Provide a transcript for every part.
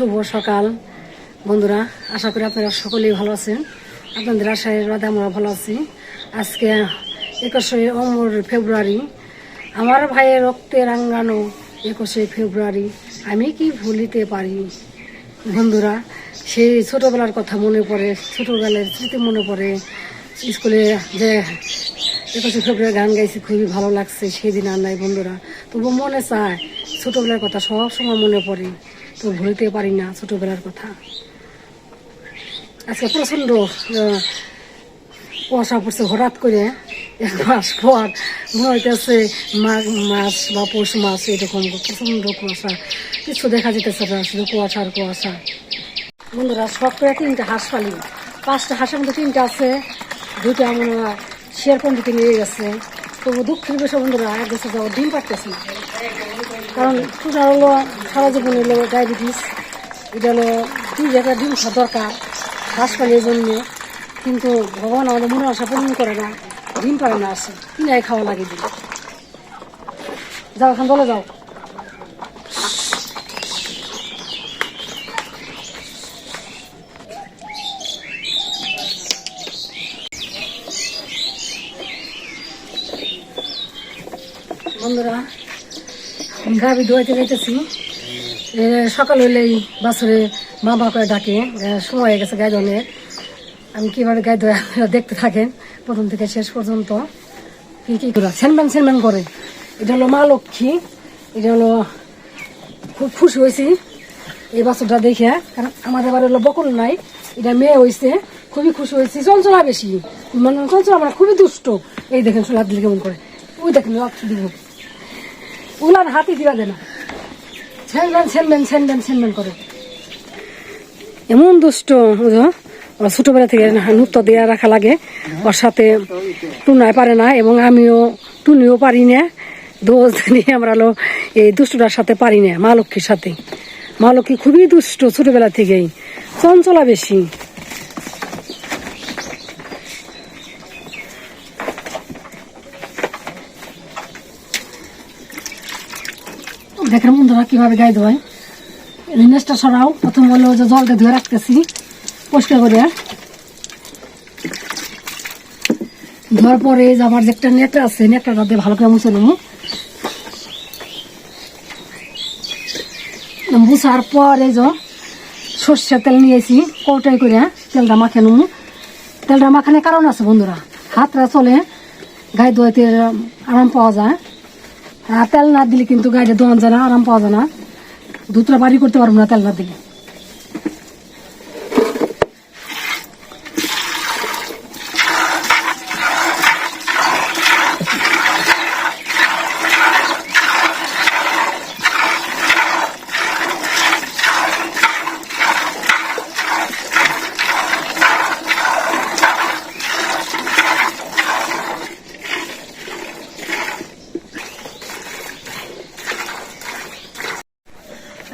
শুভ সকাল। বন্ধুরা, আশা করি আপনারা সকলেই ভালো আছেন। আপনাদের আশায় রাধে, আমরা ভালো আছি। আজকে একুশে অমর ফেব্রুয়ারি। আমার ভাইয়ের রক্তে রাঙ্গানো একুশে ফেব্রুয়ারি। আমি কি ভুলিতে পারি? বন্ধুরা, সেই ছোটোবেলার কথা মনে পড়ে, ছোটবেলার স্মৃতি মনে পড়ে। স্কুলে যে একুশে ফেব্রুয়ারি গান গাইছি, খুবই ভালো লাগছে সেদিন আর নাই বন্ধুরা। তবু মনে চায়, ছোটোবেলার কথা সব সময় মনে পড়ে। তো ভুলতে পারি না ছোটবেলার কথা। আজকে প্রচণ্ড কুয়াশা পড়ছে হঠাৎ করে। এক মাস পর মনে হইতেছে মাঘ মাস বা পৌষ মাস এরকম প্রচণ্ড কুয়াশা। কিছু দেখা যেতেছে না, শুধু কুয়াশা আর কুয়াশা। বন্ধুরা সব করে তিনটা হাঁস পালি। পাঁচটা হাঁসের মধ্যে তিনটা আছে, দুইটা মনে হয় শেয়ার পন্ডিতে নিয়ে গেছে। তবু দুঃখের বিষয় বন্ধুরা এক দেশে যাব ডিম পারতেছি না কারণ সুগার হলো সারা জীবন এলো ডায়াবেটিস, এটা হলো দুই জায়গায় ডিম খাওয়া দরকার ঘাস পালির জন্য। কিন্তু ভগবান আমাদের মনে আশা পূরণ করে না, ডিম পারে না আসে কিনাই খাওয়া লাগে দিন যাও এখন, বলে যাও। বন্ধুরা ধোয়াইতে যাইতেছি। সকাল হলেই বাছরে মা মা করে ডাকে সময় হয়ে গেছে গায়ে ধনের আমি কীভাবে গায়ে ধোয়া দেখতে থাকেন, প্রথম থেকে শেষ পর্যন্ত। কি কি করে? সেনম্যান সেনম্যান করে। এটা হলো মা লক্ষ্মী। এটা হলো খুব খুশি হয়েছি এই বাছরটা দেখে। কারণ আমাদের বাড়ি হলো বকুল নাই, এটা মেয়ে হয়েছে খুবই খুশি হয়েছি। চঞ্চলা বেশি। মানে চঞ্চলা মানে খুবই দুষ্ট। এই দেখেন সোলার দিলে কেমন করে। ওই দেখেন দিব উলার হাতি দিবা দেয় না ছেনবেন ছেনবেন ছেনবেন ছেনবেন করে। এমন দুষ্ট, বুঝো? ছোটবেলা থেকে নুক্ত দেওয়া রাখা লাগে। ওর সাথে টুনায় পারে না, এবং আমিও টুনিও পারি না। দোষ নিয়ে আমরা হলো এই দুষ্টটার সাথে পারি না, মা লক্ষ্মীর সাথে। মা লক্ষ্মী খুবই দুষ্ট ছোটবেলা থেকেই। চঞ্চলা বেশি। দেখেন বন্ধুরা কীভাবে গায়ে ধোয়? নেসটা সরাও। প্রথম হলো যে জলটা ধুয়ে রাখতেছি। পরিষ্কার করে। ধোয়ার পরে যে আমার যে একটা নেট আছে, নেটটা দিয়ে ভালো করে মুছে নেব। মুছার পর যে সর্ষের তেল নিয়েছি কৌটাই করে তেলটা মাখে নেব। তেলটা মাখানোর কারণ আছে বন্ধুরা। হাতটা চলে, গায়ে ধোয়াতে আরাম পাওয়া যায়। তেল না দিলে কিন্তু গাড়িটা দোয়ান যায় না, আরাম পাওয়া যায় না। দুতরা বাড়ি করতে পারব না তেল না দিলে।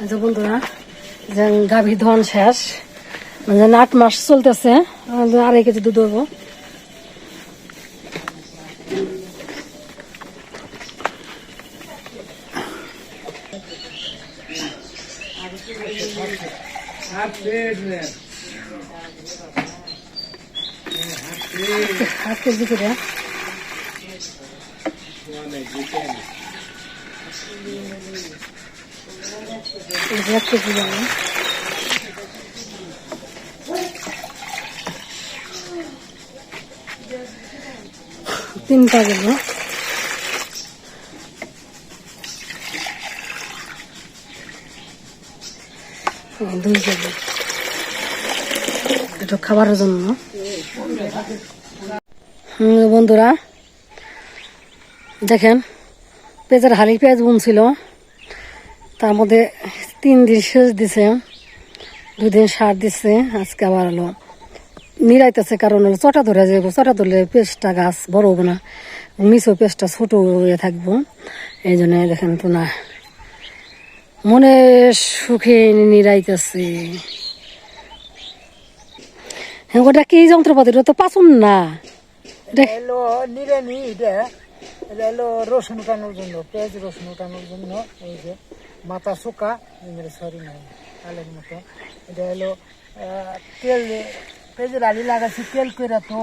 যে বন্ধুরা, যে গাভী ধন শেষ। মানে আট মাস চলতেছে আড়াই কেজি দুধ হব হাত কেজি এই যে তিনটা গেল। দুই এটা খাবারের জন্য। বন্ধুরা দেখেন পেঁয়াজের হালি পেঁয়াজ বুনছিল। তার মধ্যে তিন দিন সেচ দিছে, দুই দিন সার দিছে, আজকে আবার হলো নিরাইতেছে কারণ হলো চটা ধরে যাব চটা ধরলে পেস্টটা গাছ বড় হব না, নিচেও পেস্টটা ছোট হয়ে থাকব। এই জন্য দেখেন তো না মনে সুখে নিরাইতেছে। হ্যাঁ ওটা কি যন্ত্রপাতি? তো পাচন না। রসুন উঠানোর জন্য, পেঁয়াজ রসুন উঠানোর জন্য, এই যে। মাথা শুকা সরি নাই চালের মতো। এটা হলো তেল পেঁয়াজের আলি লাগাচ্ছি তেল করে তো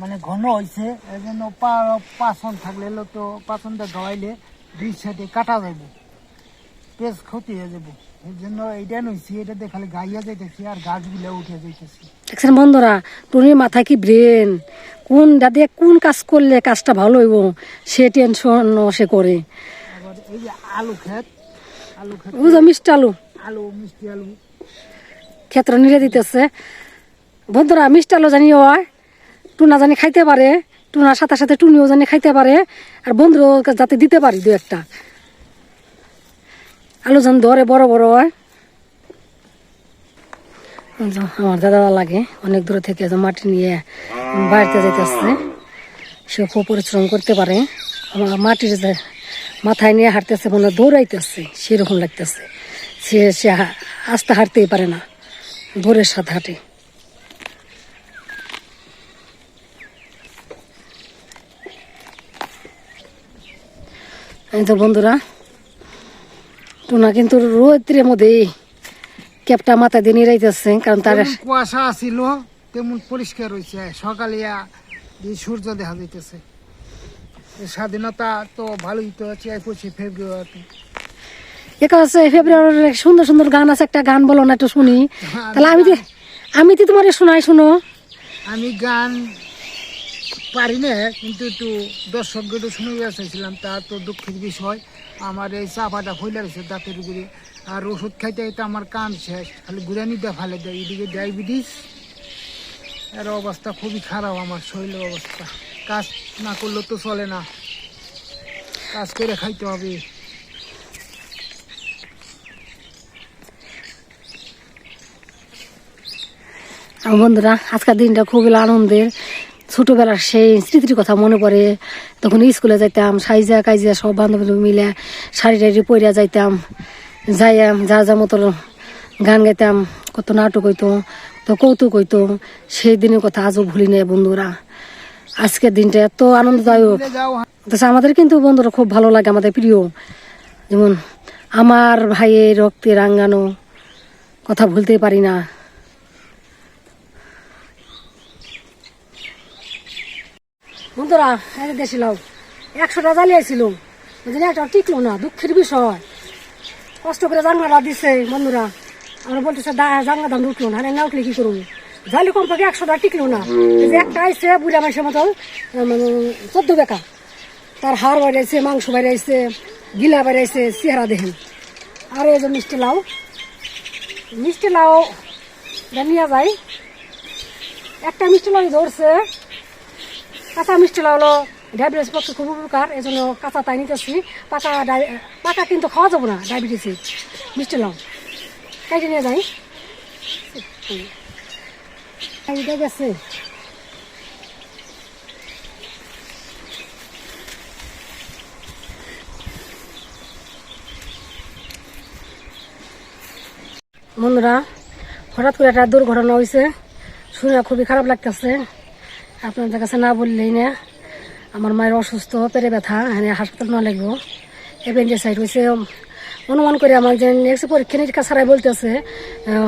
মানে ঘন হয়েছে এই জন্য পাচন থাকলে হলো তো পাচনটা গাওয়াইলে দুই সাইডে কাটা যাব পেঁয়াজ ক্ষতি হয়ে যাব জন্য এইটা নইছি এটা দেখালে গাইয়া যাইতেছি আর গাছগুলো উঠে যাইতেছি। দেখছেন বন্ধুরা টুনির মাথায় কি ব্রেন কোন দাদি কোন কাজ করলে কাজটা ভালো হইব? সে টেনশন সে করে। আবার এই যে আলু ক্ষেত বুঝো মিষ্টি আলু? আলু মিষ্টি আলু। ক্ষেত্র নিরে দিতেছে। বন্ধুরা মিষ্টি আলু জানি হয় টুনা জানি খাইতে পারে টুনার সাথে সাথে টুনিও জানি খাইতে পারে আর বন্ধুরও যাতে দিতে পারি দু একটা। আলু যেন ধরে বড় বড় হয়। আমার দাদা লাগে অনেক দূর থেকে মাটি নিয়ে বাড়িতে যেতেছে সে খুব পরিশ্রম করতে পারে। আমার মাটির মাথায় নিয়ে হাঁটতেছে, মনে দৌড়াইতেছে, সেরকম লাগতেছে। সে সে আস্তে হাঁটতেই পারে না, ভোরের সাথে হাঁটে। এই তো বন্ধুরা, টুনা কিন্তু রোদ্রের মধ্যে ক্যাপটা মাথা দিয়ে নিরাইতেছে কারণ তার কুয়াশা ছিল তেমন পরিষ্কার হয়েছে সকালে সূর্য দেখা যাইতেছে। স্বাধীনতা তো ভালোই তো আছে পঁচিশে ফেব্রুয়ারি। একা আছে ফেব্রুয়ারির সুন্দর সুন্দর গান আছে একটা গান বলো না একটু শুনি। তাহলে আমি তো- আমি তো তোমার শোনাই শুনো। আমি গান পারি না কিন্তু একটু দর্শককে একটু শুনে চাইছিলাম তা তো দুঃখের বিষয়। আমার এই চাপাটা ফইলে রয়েছে দাঁতের উপরে। আর ওষুধ খাইতে খাইতে আমার কান শেষ। খালি গুড়ানিটা ফেলে দেয় এদিকে ডায়াবেটিস। এর অবস্থা খুবই খারাপ আমার শরীরের অবস্থা। কাজ না করলে তো চলে না। কাজ করে খাইতে হবে। বন্ধুরা, আজকের দিনটা খুবই আনন্দের। ছোটবেলার সেই স্মৃতির কথা মনে পড়ে। তখন স্কুলে যাইতাম, সাইজা কাইজা সব বান্ধবী মিলে শাড়ি টাড়ি পরিয়া যাইতাম। যাইয়াম, যা যা মতো গান গাইতাম, কত নাটক হইতো তো কৌতুক হইতো সেই দিনের কথা আজও ভুলি নাই বন্ধুরা। আজকের দিনটা এত আনন্দদায়ক। আমাদের কিন্তু বন্ধুরা খুব ভালো লাগে, আমাদের প্রিয়। যেমন আমার ভাইয়ের রক্তে রাঙ্গানো কথা ভুলতে পারি না। বন্ধুরা দেশি লাউ একশোটা জ্বালিয়েছিল বুঝলি একটা টিকলো না, দুঃখের বিষয়। কষ্ট করে জানলাটা দিছে বন্ধুরা। আমরা বলতেছে, দা জানলা দাম উঠল না উঠলে কি করব? জালি কম পাকে একশোটা টিকলো না। যে একটা আইসে বুড়া মাসের মতো চোদ্দ বেকা। তার হাড় বাড়াইছে মাংস বাড়াইছে গিলা বাড়াইছে চেহারা দেখেন। আর এই যে মিষ্টি লাউ মিষ্টি লাউ নিয়ে যায়। একটা মিষ্টি লাউ ধরছে। কাঁচা মিষ্টি লাউ হলো ডায়াবেটিস পক্ষে খুব উপকার এই জন্য কাঁচা তাই নিতেছি। পাকা পাকা কিন্তু খাওয়া যাব না ডায়াবেটিসে মিষ্টি লাউ। কাইটে নিয়ে যাই। গেছে। বন্ধুরা, হঠাৎ করে একটা দুর্ঘটনা হয়েছে শুনে খুবই খারাপ লাগতেছে। আপনাদের কাছে না বললেই না, আমার মায়ের অসুস্থ, পেটে ব্যথা, এখানে হাসপাতাল না লাগবো। সাইড হয়েছে অনুমান করে আমার যে নেক্সট পরীক্ষা নিরীক্ষা ছাড়াই বলতেছে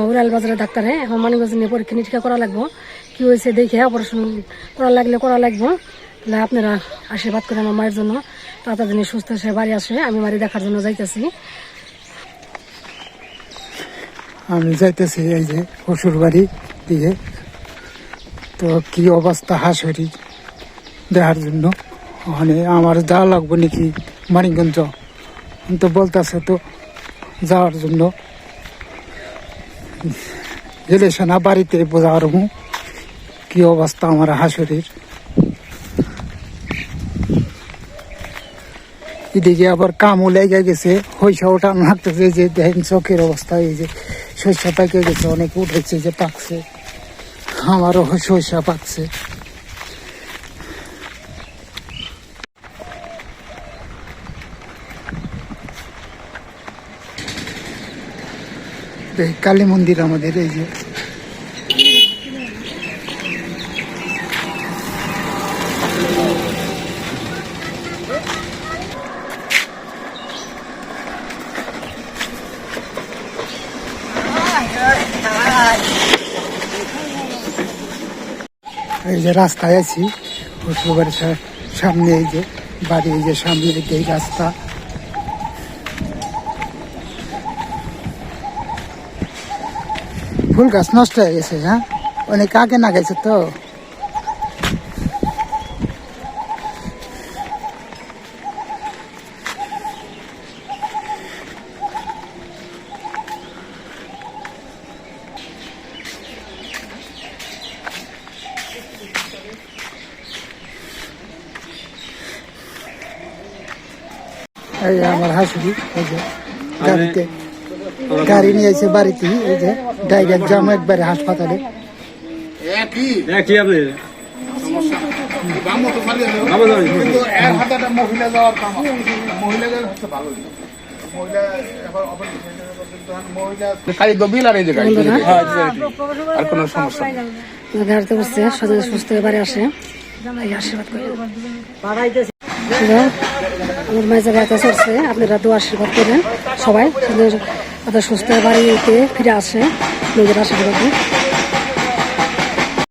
উড়াল বাজারের ডাক্তারে, এখন মানিগঞ্জ নিয়ে পরীক্ষা নিরীক্ষা করা লাগবো। কি হয়েছে দেখে অপারেশন করা লাগলে করা লাগবো। তাহলে আপনারা আশীর্বাদ করেন আমার মায়ের জন্য। তাড়াতাড়ি সুস্থ সে বাড়ি আসে, আমি বাড়ি দেখার জন্য যাইতেছি। আমি যাইতেছি এই যে শ্বশুর বাড়ি দিয়ে। তো কি অবস্থা হাঁসুরি দেখার জন্য? ওখানে আমার যাওয়া লাগবে নাকি মানিকগঞ্জ? তো বলতেছে তো যাওয়ার জন্য। গেলেছে না, বাড়িতে বোঝার কি অবস্থা আমার হাঁসুরির। এদিকে আবার কামও লেগে গেছে হইসা ওটা লাগতেছে যে দেখেন চোখের অবস্থা, এই যে শস্য পাকে গেছে, অনেক উঠেছে, যে পাকছে। আমারও শস্য পাকছে। তো এই কালী মন্দির আমাদের, এই যে। এই যে রাস্তায় আছি সামনে এই যে, বাড়ি, এই যে সামনে এই রাস্তা। ফুল গাছ নষ্ট হয়ে গেছে হ্যাঁ অনেক আগে না গেছে তো এই যে আমার হাসুরি এই যে গাড়িতে গাড়ি নিয়ে এসে বাড়িতে এই যে ডাইরেক্ট যাম একবারে হাসপাতালে। হ্যাঁ কি? আপনি? বাবা যাবেন। মহিলা যাওয়ার কাম মহিলাদের হচ্ছে ভালো মহিলা এখন মহিলা খালি গভীর আর এই যে গাড়ি। বন্ধুরা আর কোনো সমস্যা গাড়িতে বসছে সুস্থ বাড়ি আসে। এই আশীর্বাদ করে। আমার মাঝে গাড়িতে চলছে। আপনারা দু আশীর্বাদ করেন সবাই। তাদের সুস্থ বাড়িতে ফিরে আসে। নিজের আশীর্বাদে